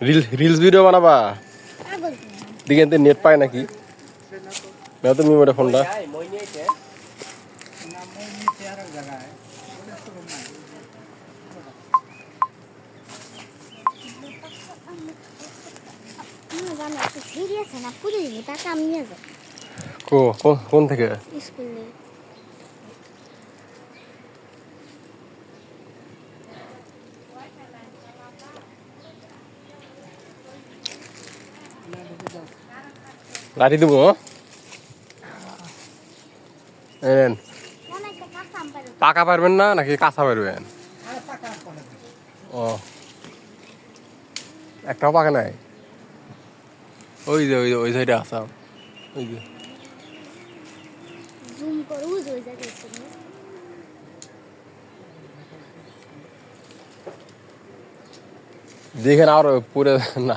Reel reels video বানাবা? দিকে net পায় নাকি? তো মিমোটা ফোনটা। কোন জানো একটা সিঁড়ি আছে না পুজো দিবি তাকে আমি নিয়ে যাব কো কোন- কোন থেকে স্কুলে লাঠি দেবো কাঁচা পাকা পারবেন না নাকি কাঁচা পারবেন? ও। একটাও পাকা নাই? ওই যে ওই যে ওই সাইডে আসাম ওই যে। হয়ে। দেখেন আর পুরে না।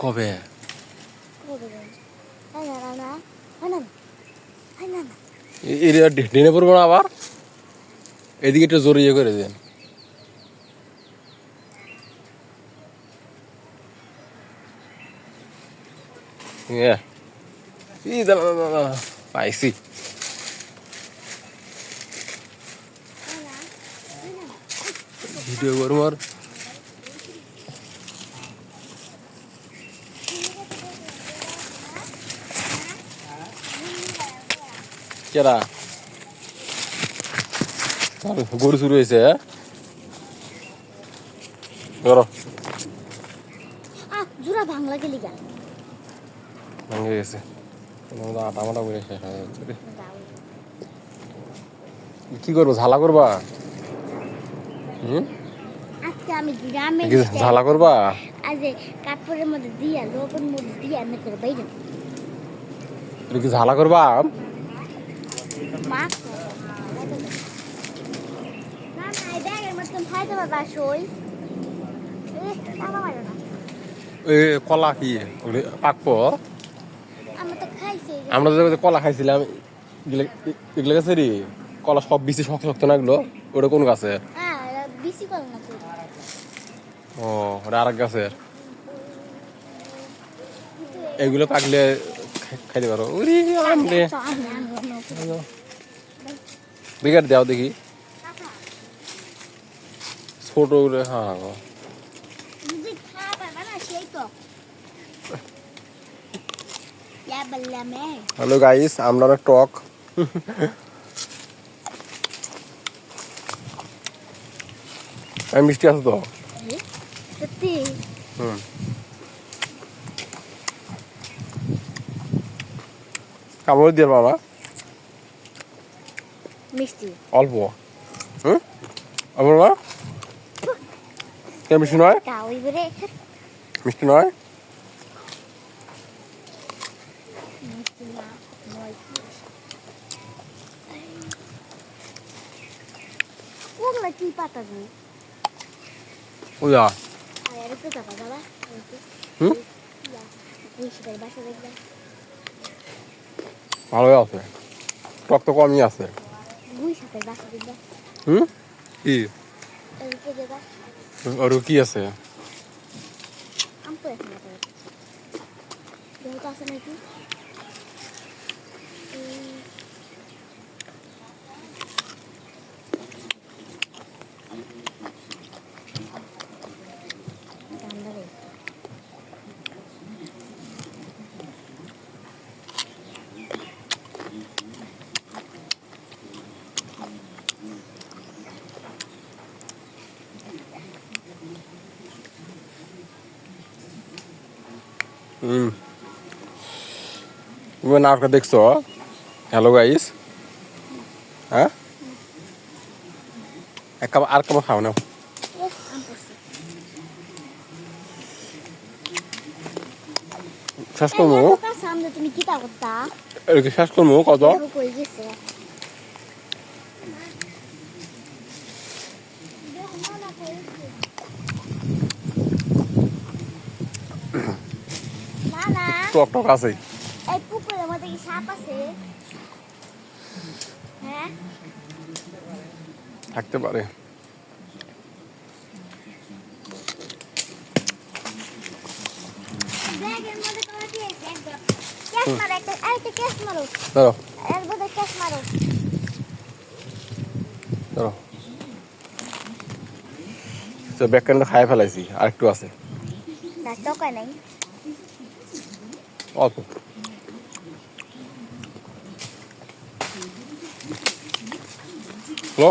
কবে? ডেনে পড়ব না আবার? এদিকে একটু জোরে ইয়ে করে দেন। Yeah. ই দাঁড়া দাঁড়া দাঁড়া পাইছি। ভিডিও করব আর। কেরা? গরু শুরু হয়েছে হ্যাঁ? করো জোড়া বাংলা গেলি গা। ভেঙে গেছে। আটা মাটা করে শেষ হয়ে যাচ্ছে রে। কি করব ঝালা করবা? হুম? আজকে আমি গ্রামে ঝালা করবা? আজ কাপড়ের মধ্যে দিয়া লবণ মরিচ দিয়া আমি করে বাইরে। তুমি কি ঝালা করবা? এ, কলা কি? পাকবো? তো আমরা যে কলা খাইছিলাম, এগুলো- এগুলো গেছে রে, কলা সব বেশি শক্ত শক্ত না এগুলো? ওটা কোন গাছে? ও, ওটা আরেক গাছের এগুলো পাকলে খাইতে পারো। উরি আম রে আমি বিঘাট দাও দেখি। ছোট করে হ্যাঁ হ্যালো গাইস আমরা অনেক টক। এই মিষ্টি আছে তো? সত্যি? হুম। কামড় দিয়ে বাবা। মিষ্টি। অল্প। হুম? অল্প না কে মিষ্টি নয়? তা মিষ্টি নয়? কি পাতা গো ওইয়া আর এর একটু ভালোই আছে। টক কমই আছে। হুম? কি? আর কি আছে আম তো এখন আছে যেহেতু আছে নাকি উম, ঠান্ডা রে। হুম তুমি নাটকটা দেখছ? হ্যালো গাইস হ্যাঁ? এক কাপ আর কাপ খাও নাও। পড়ছে। শেষ করব? শেষ করব কত? দেখো কই গেছে না না টক টক আছে এই পুকুরের মধ্যে কি সাপ আছে? হ্যাঁ? থাকতে পারে। ব্যাক ক্যান্ডটা খাই ফেলাইছি আর একটু আছে। না নাই। অল্প হ্যালো